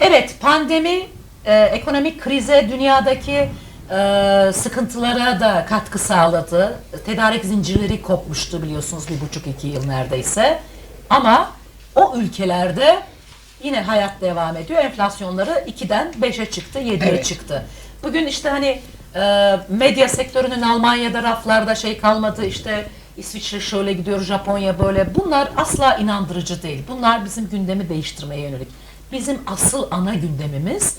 Evet, pandemi e, ekonomik krize, dünyadaki e, sıkıntılara da katkı sağladı. Tedarik zincirleri kopmuştu biliyorsunuz bir buçuk iki yıl neredeyse. Ama o ülkelerde yine hayat devam ediyor. Enflasyonları 2'den 5'e çıktı, 7'ye Evet. çıktı. Bugün işte hani e, medya sektörünün Almanya'da raflarda şey kalmadı işte İsviçre şöyle gidiyor, Japonya böyle. Bunlar asla inandırıcı değil. Bunlar bizim gündemi değiştirmeye yönelik. Bizim asıl ana gündemimiz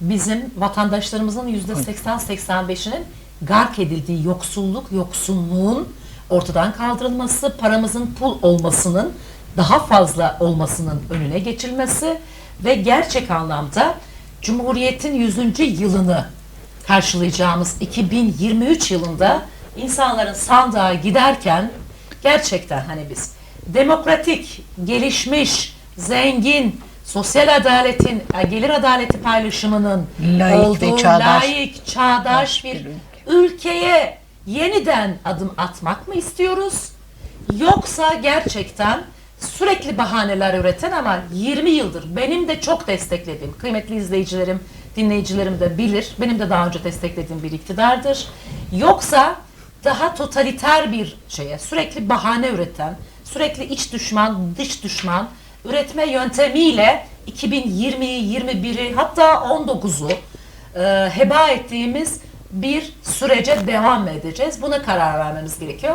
bizim vatandaşlarımızın yüzde 80-85'inin gark edildiği yoksulluk, yoksunluğun ortadan kaldırılması, paramızın pul olmasının daha fazla olmasının önüne geçilmesi ve gerçek anlamda Cumhuriyet'in 100. yılını karşılayacağımız 2023 yılında insanların sandığa giderken gerçekten hani biz demokratik, gelişmiş, zengin, sosyal adaletin, e, gelir adaleti paylaşımının ve olduğu çağdaş. layık, çağdaş bir bir ülkeye yeniden adım atmak mı istiyoruz? Yoksa gerçekten sürekli bahaneler üreten ama 20 yıldır benim de çok desteklediğim, kıymetli izleyicilerim, dinleyicilerim de bilir, benim de daha önce desteklediğim bir iktidardır. Yoksa daha totaliter bir şeye, sürekli bahane üreten, sürekli iç düşman, dış düşman üretme yöntemiyle 2020'yi, 21'i hatta 19'u e, heba ettiğimiz bir sürece devam edeceğiz. Buna karar vermemiz gerekiyor.